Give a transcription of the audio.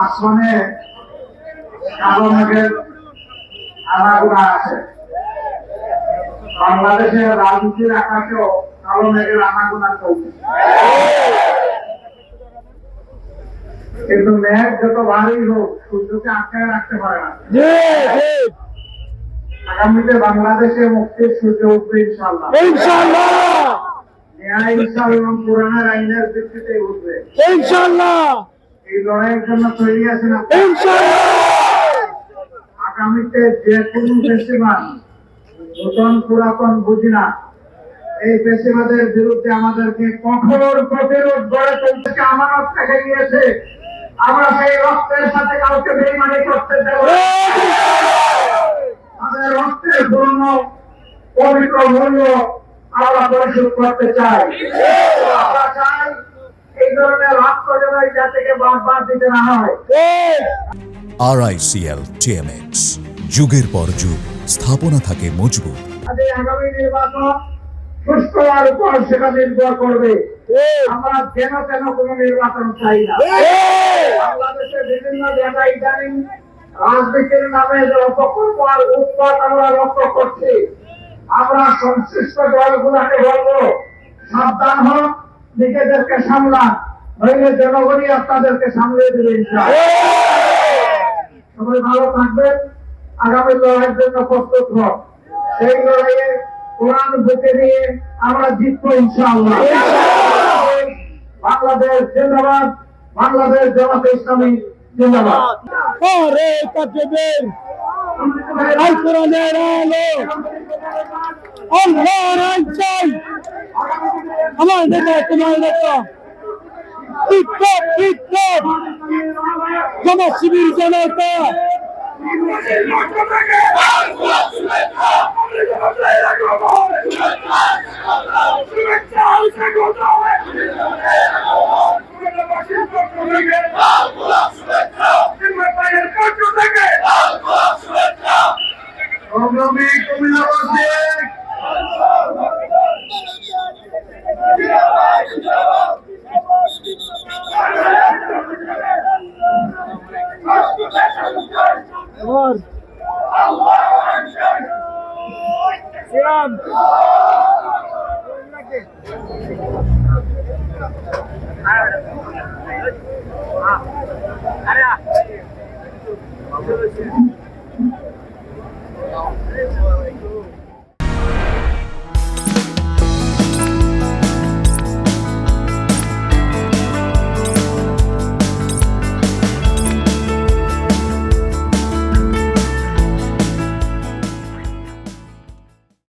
আসমানে কালো মেঘের আনাগোনা আছে। বাংলাদেশের রাজনীতির আকাশেও কালো মেঘের আনাগোনা চলছে। কিন্তু মেঘ যত ভারী হোক সূর্যকে আটকায় রাখতে পারে না। আগামীতে বাংলাদেশে মুক্তির সূর্য উঠবে ইনশাল্লাহ ইনশাল্লাহ ন্যায় এবং কোরআনের আইনের ভিত্তিতে উঠবে। ইনশাল্লাহ এই লড়াইয়ের জন্য তৈরি আছেন আগামীতে যে কোনো ফেস্টিভাল নতুন পুরাতন বুঝি না এই ফেস্টিভালের বিরুদ্ধে আমাদেরকে কঠোর প্রতিরোধ গড়ে তুলতে আমানত রেখে গিয়েছে আমরা সেই রক্তের সাথে কাউকে বেইমানি করতে দেব না। তাদের রক্তের পূর্ণ, পবিত্র মূল্য আমরা পরিশোধ করতে চাই আমরা চাই ধরনের রক্ত যেন এই জাতিকে বারবার দিতে না হয়। আরআইসিএল টিএমএক্স যুগের পর যুগ স্থাপনা থাকে মজবুত। আগামী নির্বাচন সুষ্ঠু আর উপর সেটা নির্ভর করবে। আমরা যেন তেন কোন নির্বাচন চাই না। বাংলাদেশে বিভিন্ন জায়গায় ইদানিং রাজনীতির নামে যে অপকল্প আর উৎপাদ আমরা লক্ষ্য করছি আমরা সংশ্লিষ্ট দলগুলোকে বলব সাবধান হন। নিজেদেরকে সামলান নইলে জনগণই আপনাদেরকে সামলে দেবে সবাই ভালো থাকবেন আগামী লড়াইয়ের জন্য প্রস্তুত হন। সেই লড়াইয়ে কোরআন বুকে নিয়ে আমরা জিতবো ইনশাআল্লাহ। বাংলাদেশ জিন্দাবাদ বাংলাদেশ জামাতে ইসলামী জিন্দাবাদ। কোরআনের আলো। আমার নেতা তোমার নেতা। বিপ্লব বিপ্লব। জমা শিবির জনতা। এবার সিয়াম আরে Hey, boy, like.